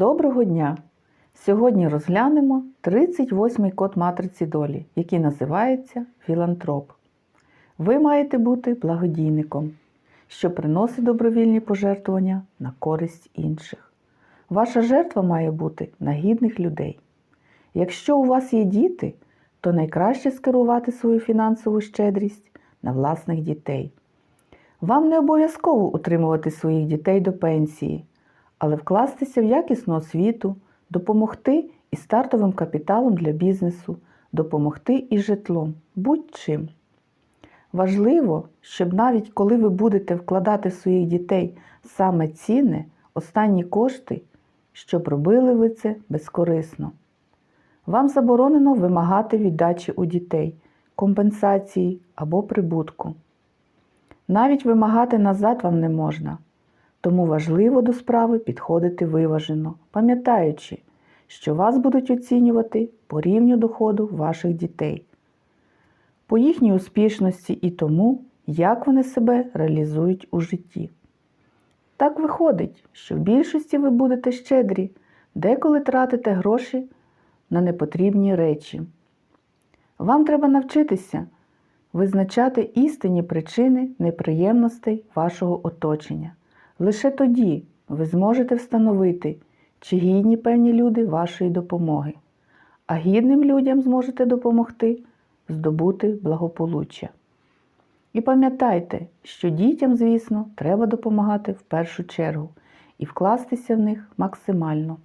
Доброго дня! Сьогодні розглянемо 38-й код матриці долі, який називається філантроп. Ви маєте бути благодійником, що приносить добровільні пожертвування на користь інших. Ваша жертва має бути на гідних людей. Якщо у вас є діти, то найкраще скерувати свою фінансову щедрість на власних дітей. Вам не обов'язково утримувати своїх дітей до пенсії, але вкластися в якісну освіту, допомогти і стартовим капіталом для бізнесу, допомогти і житлом, будь-чим. Важливо, щоб навіть коли ви будете вкладати в своїх дітей саме цінне, останні кошти, щоб робили ви це безкорисно. Вам заборонено вимагати віддачі у дітей, компенсації або прибутку. Навіть вимагати назад вам не можна, тому важливо до справи підходити виважено, пам'ятаючи, що вас будуть оцінювати по рівню доходу ваших дітей, по їхній успішності і тому, як вони себе реалізують у житті. Так виходить, що в більшості ви будете щедрі, деколи тратите гроші на непотрібні речі. Вам треба навчитися визначати істинні причини неприємностей вашого оточення. Лише тоді ви зможете встановити, чи гідні певні люди вашої допомоги, а гідним людям зможете допомогти здобути благополуччя. І пам'ятайте, що дітям, звісно, треба допомагати в першу чергу і вкластися в них максимально.